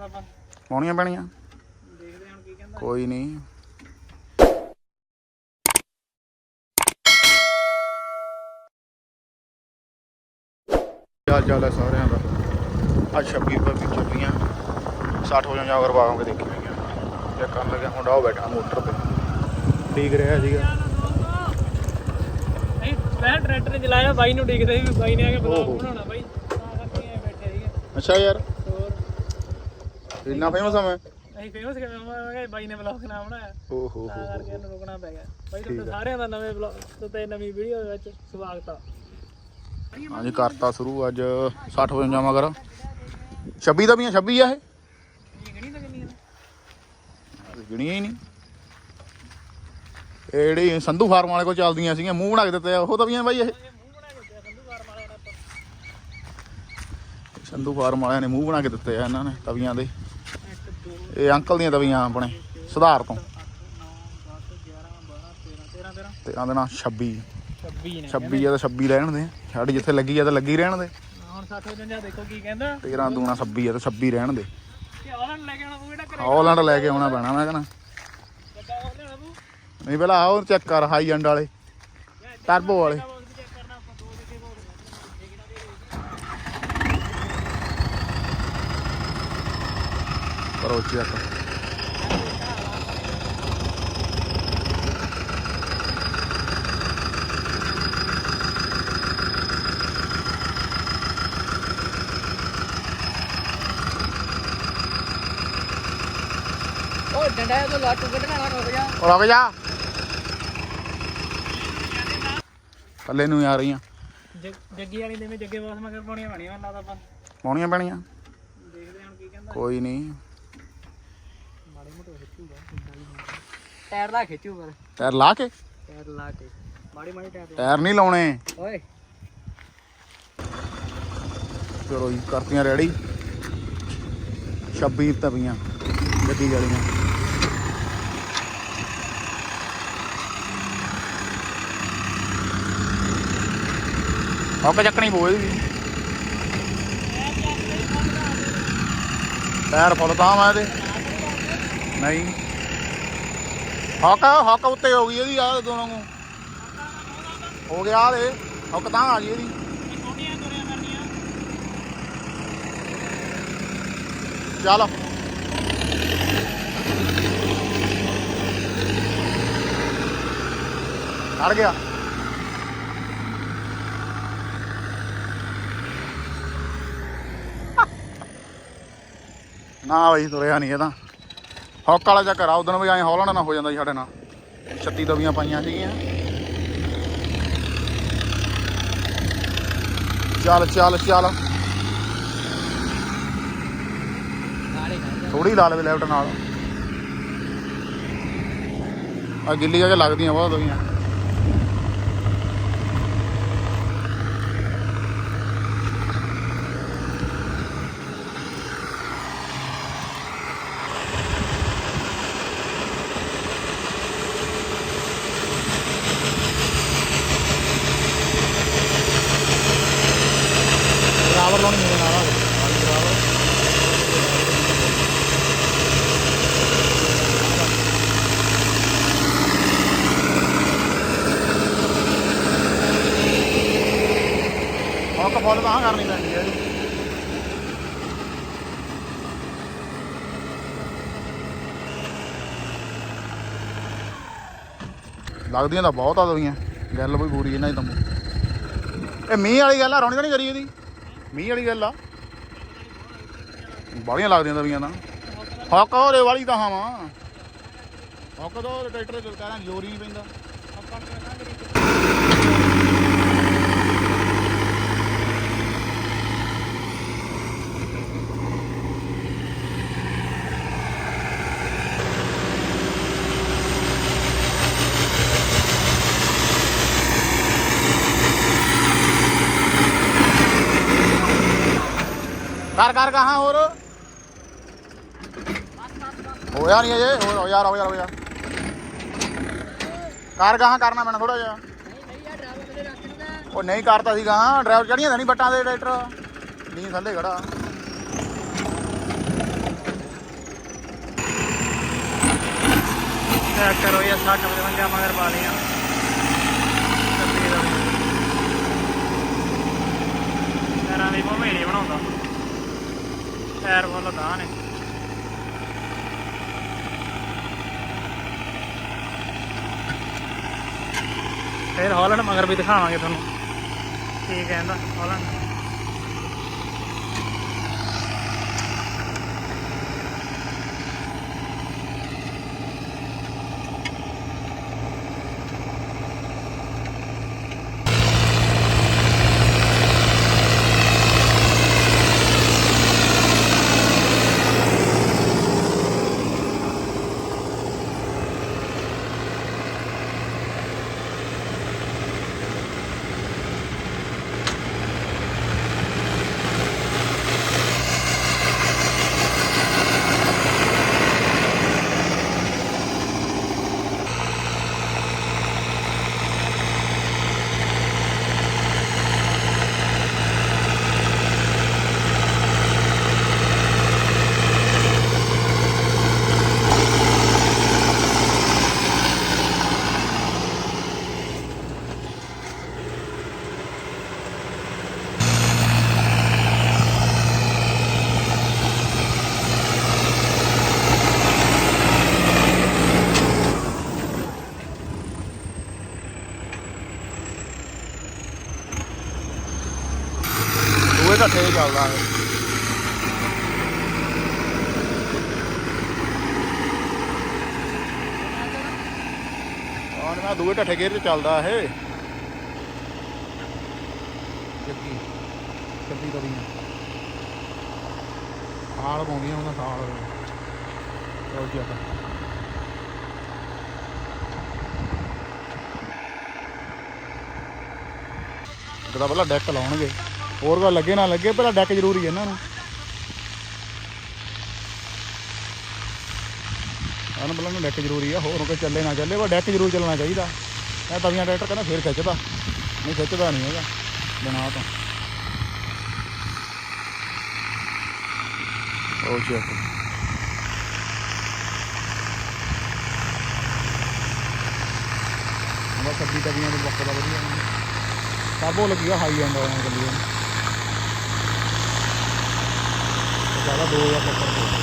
ਪਾਉਣੀਆਂ ਬਣੀਆਂ ਮੈਨੂੰ ਲੱਗਦਾ ਆਪਾਂ ਪਾਉਣੀਆਂ ਪੈਣੀਆਂ? ਦੇਖਦੇ ਹਾਂ ਹੁਣ ਕੀ ਕਹਿੰਦਾ ਕੋਈ ਨਹੀਂ। ਚੱਲ ਚੱਲ ਸਾਰਿਆਂ ਦਾ। ਅੱਜ 26 ਪਰ ਵੀ ਚੱਲੀਆਂ। 60 ਹੋ ਜਾਂ ਅਗਰ ਵਾਗਾਂਗੇ ਦੇਖੀ ਹੋਈਆਂ। ਚੈੱਕ ਕਰਨ ਲੱਗਿਆ ਮੁੰਡਾ ਉਹ ਬੈਠਾ ਮੋਟਰ ਤੇ। ਠੀਕ ਰਿਹਾ ਸੀਗਾ। ਨਹੀਂ ਮੈਂ ਟਰੈਕਟਰ ਚਲਾਇਆ ਬਾਈ ਨੂੰ ਡਿੱਗਦੇ ਸੀ ਵੀ ਬਾਈ ਨੇ ਆ ਕੇ ਓਹੋ। ਬਲੌਗ ਬਣਾਉਣਾ। ਬਾਈ ਤਾਂ ਕਰਕੇ ਐਂ ਬੈਠੇ ਸੀਗੇ। ਅੱਛਾ ਯਾਰ ਹੋਰ ਇੰਨਾ ਫੇਮਸ ਆ ਮੈਂ? ਅਸੀਂ ਫੇਮਸ ਕਿਵੇਂ ਹੋਵਾਂਗੇ? ਬਾਈ ਨੇ ਬਲੌਗ ਨਾ ਬਣਾਇਆ। ਓਹੋ ਤਾਂ ਕਰਕੇ ਇਹਨੂੰ ਰੁਕਣਾ ਪੈ ਗਿਆ। ਬਾਈ ਤੁਹਾਡੇ ਸਾਰਿਆਂ ਦਾ ਨਵੇਂ ਬਲੌਗ ਤੇ ਨਵੀਂ ਵੀਡੀਓ ਵਿੱਚ ਸਵਾਗਤ ਆ। ਹਾਂਜੀ ਕਰਤਾ ਸ਼ੁਰੂ ਅੱਜ 60 ਹੋ ਜਾਂ ਮਗਰ 26 ਦਾ ਵੀ ਆ 26 ਆ ਇਹ ਗਣੀ ਤਾਂ ਕਿੰਨੀ ਆ ਗਿਣੀਆਂ ਹੀ ਨਹੀਂ। ਇਹ ਜਿਹੜੀ ਸੰਧੂ ਫਾਰਮ ਵਾਲੇ ਕੋਲ ਚੱਲਦੀਆਂ ਸੀਗੀਆਂ ਮੂੰਹ ਬਣਾ ਕੇ ਦਿੱਤੇ ਉਹ ਤਾਂ ਵੀ ਆ ਬਾਈ ਇਹ। ਸੰਧੂ ਫਾਰਮ ਵਾਲਿਆਂ ਨੇ ਮੂੰਹ ਬਣਾ ਕੇ ਦਿੱਤੇ ਆ ਇਹਨਾਂ ਨੇ ਤਵੀਆਂ ਦੋ। ਇਹ ਅੰਕਲ ਦੀਆਂ ਤਵੀਆਂ ਆਪਣੇ ਸੁਧਾਰ ਤੋਂ। 9 10 11 12 13 13 ਤੇ ਆਂਦੇ ਨਾਲ 26 26 ਨੇ 26 ਆ ਤਾਂ 26 ਰਹਿਣ ਦੇ। ਸਾਡੀ ਜਿੱਥੇ ਲੱਗੀ ਆ ਤਾਂ ਲੱਗੀ ਰਹਿਣ ਦੇ। ਹੁਣ 60 ਹੋ ਜਾਂ ਦੇਖੋ ਕੀ ਕਹਿੰਦਾ। 13 ਦੂਣਾ 26 ਆ ਤਾਂ 26 ਰਹਿਣ ਦੇ। ਕਿ ਆਲਣ ਲੈ ਕੇ ਆਉਣਾ ਪਊ ਜਿਹੜਾ ਘਰੇ ਹਾਲੈਂਡ ਲੈ ਕੇ ਆਉਣਾ ਪੈਣਾ ਮੈਂ ਕਹਿੰਦਾ। ਨਹੀਂ ਪਹਿਲਾਂ ਆਓ ਚੈੱਕ ਕਰ ਹਾਈ ਐਂਡ ਵਾਲੇ। ਟਰਬੋ ਵਾਲੇ ਬਾਕਸ ਵੀ ਚੈੱਕ ਕਰਨਾ ਆਪਾਂ ਦੋ ਦੇ ਕੇ ਬਾਕਸ ਇਹ ਕਿਹੜਾ ਦੇ ਕਰੋ ਚੈੱਕ ਉਹ ਡੰਡਾ ਤੋਂ ਲਾਟੂ ਕੱਢਣਾ ਨਾ ਰੁਕ ਜਾ। ਉਹ ਰੁਕ ਜਾ। ਥੱਲੇ ਨੂੰ ਆ ਰਹੀਆਂ। ਜੱਗੀ ਵਾਲੀ ਦੇ ਵਿੱਚ ਜੱਗੇ ਬਾਸ ਮਗਰ ਪਾਉਣੀਆਂ ਬਣੀਆਂ ਲੱਗਦਾ ਆਪਾਂ। ਪਾਉਣੀਆਂ ਪੈਣੀਆਂ। ਦੇਖਦੇ ਹਾਂ ਹੁਣ ਕੀ ਕਹਿੰਦਾ। ਕੋਈ ਨਹੀਂ। ਟਾਇਰ ਲਾ ਖਿੱਚੂ ਪਰ। ਟਾਇਰ ਲਾ ਕੇ? ਟਾਇਰ ਲਾ ਕੇ। ਮਾੜੀ ਮਾੜੀ ਟਾਇਰ ਲਾ ਟਾਇਰ ਨਹੀਂ ਲਾਉਣੇ। ਓਏ। ਚਲੋ ਜੀ ਕਰਤੀਆਂ ਰੈਡੀ। 26 ਤਵੀਆਂ ਗੱਡੀ ਵਾਲੀਆਂ। ਹੌਕ ਚੱਕਣੀ ਪਊ ਇਹਦੀ। ਵੀ। ਟਾਇਰ ਫੁੱਲ ਤਾਂ ਮੈਂ ਇਹਦੇ। ਨਹੀਂ। ਹੌਕ ਹੌਕ ਉੱਤੇ ਹੋ ਗਈ ਇਹਦੀ ਆ ਦੋਨੋਂ ਨੂੰ। ਹੋ ਗਿਆ ਆ ਦੇ, ਹੌਕ ਤਾਂ ਆ ਗਈ ਇਹਦੀ। ਚੱਲ। ਅੜ ਗਿਆ। ਨਾ ਬਈ, ਤੁਰਿਆ ਨਹੀਂ ਇਹ ਤਾਂ। ਹੌਕ ਵਾਲਾ ਚੱਕਰ ਆ, ਉਦੋਂ ਵੀ ਐਂ ਹੌਲਣ ਨਾ ਹੋ ਜਾਂਦਾ ਸੀ ਸਾਡੇ ਨਾਲ। 36 ਦਵੀਆਂ ਪਾਈਆਂ ਸੀਗੀਆਂ। ਚੱਲ ਚੱਲ ਚੱਲ। ਨਾਲੇ ਥੋੜੀ ਲਾ ਲਵੇ ਲੈਫਟ ਨਾਲ। ਆ ਗਿੱਲੀ ਜਗ੍ਹਾ ਲੱਗਦੀਆਂ ਬਹੁਤ ਦਵੀਆਂ। ਫੁੱਲ ਤਾਂ ਕਰਨੀ ਪੈਂਦੀ ਹੈ ਇਹਦੀ ਲੱਗਦੀਆਂ ਤਾਂ ਬਹੁਤ ਆ ਦਵੀਆਂ ਗੱਲ ਵੀ ਪੂਰੀ ਇਹਨਾਂ ਦੀ ਤਾਂ ਇਹ ਮੀਂਹ ਵਾਲੀ ਗੱਲ ਆ, ਰੌਣੀ ਨਹੀਂ ਕਰੀ ਇਹਦੀ? ਮੀਂਹ ਵਾਲੀ ਗੱਲ ਆ। ਬਾਹਲੀਆਂ ਲੱਗਦੀਆਂ ਦਵੀਆਂ ਤਾਂ। ਹੌਕ ਉਹਦੇ ਵਾਲੀ ਤਾਂ ਹਾਂ। ਵਾ ਹੌਕ ਤਾਂ ਟਰੈਕਟਰ ਦੇ ਜ਼ੋਰ ਹੀ ਨਹੀਂ ਪੈਂਦਾ। कर कर कहाँ और हो यार ये हो यार हो यार हो यार ਕਾਰ ਗਾਹਾਂ ਕਰਨਾ ਪੈਣਾ ਥੋੜਾ ਜਿਹਾ। ਉਹ ਨਹੀਂ ਕਰਤਾ ਸੀ ਗਾਹਾਂ ਡਰਾਈਵਰ ਚੜੀਆਂ ਨਹੀਂ ਬੱਟਾਂ ਦੇ ਟਰੈਕਟਰ। ਨਹੀਂ ਥੱਲੇ ਖੜਾ। ਚੈੱਕ ਕਰੋ ਇਹ 60 55 ਮਗਰ ਪਾ ਲਈਆਂ। ਤਰਾਂ ਦੇ ਮੋਹੇ ਨਹੀਂ ਬਣਾਉਂਦਾ। ਟਾਇਰ ਫੁੱਲ ਤਾਂ ਨੇ। ਫਿਰ ਹਾਲੈਂਡ ਮਗਰ ਵੀ ਦਿਖਾਵਾਂਗੇ ਤੁਹਾਨੂੰ। ਕੀ ਕਹਿੰਦਾ ਹਾਲੈਂਡ ਦੂਏ ਢੱਠੇ ਤੇ ਚੱਲਦਾ ਹੈ ਆਹ ਮੈਂ ਦੂਏ ਢੱਠੇ ਗੇਰ ਤੇ ਚੱਲਦਾ ਇਹ। ਜੱਗੀ ਜੱਗੀ ਕਰੀਆਂ ਸਾਲ ਪਾਉਂਦੀਆਂ ਉਹਨਾਂ ਸਾਲ। ਉਹ ਜੀ ਆਪਾਂ ਤਾਂ ਪਹਿਲਾਂ ਡੈਕ ਲਾਉਣਗੇ। ਹੋਰ ਕੋਈ ਲੱਗੇ ਨਾ ਲੱਗੇ, ਪਹਿਲਾਂ ਡੈਕ ਜ਼ਰੂਰੀ ਹੈ ਇਹਨਾਂ ਨੂੰ। ਇਹਨਾਂ ਪਹਿਲਾਂ ਨੂੰ ਡੈਕ ਜ਼ਰੂਰੀ ਆ, ਹੋਰ ਕੋਈ ਚੱਲੇ ਨਾ ਚੱਲੇ, ਪਰ ਡੈਕ ਜ਼ਰੂਰ ਚੱਲਣਾ ਚਾਹੀਦਾ। ਇਹ ਤਵੀਆਂ ਟਰੈਕਟਰ ਕਹਿੰਦਾ ਫੇਰ ਖਿੱਚਦਾ। ਨਹੀਂ ਖਿੱਚਦਾ ਨਹੀਂ ਹੈਗਾ, ਬਣਾ ਤਾਂ। ਉਹ ਚੈੱਕ ਬਸ ਸੱਜੀ ਤਵੀਆਂ ਦੇ ਬੱਕ ਦਾ ਵਧੀਆ। ਸਾਬੋ ਲੱਗਿਆ ਹਾਈ ਐਂਡ ਆਉਣਾ ਚੱਲੀ ਜ਼ਿਆਦਾ 2000 ਤੱਕ ਦੇ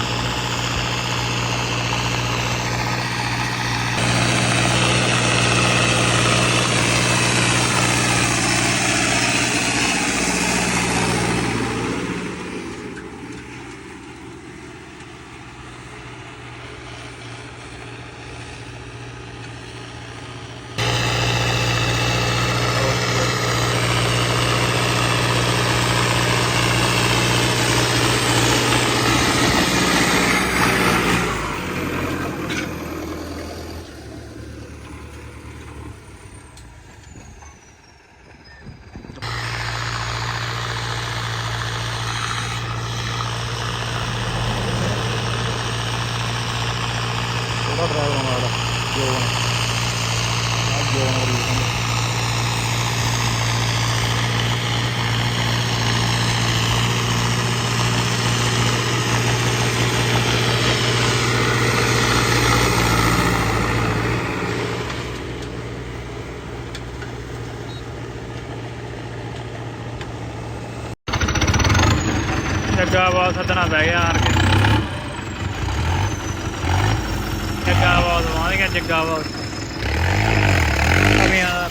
ਉਹਦਾ ਡਰਾਈਵਰ ਆਉਣਾ ਵਾਲਾ ਜੋਨ ਆ ਜੋਨ ਵਾਲੀ ਕਹਿੰਦੇ ਜੱਗਾ ਬਾਲ ਸੱਦਣਾ ਪੈ ਗਿਆ ਆਣ ਕੇ ਜੱਗਾ ਬਾਲ ਵਾਂ ਗਿਆ ਜੱਗਾ ਬਾਲ I mean, uh,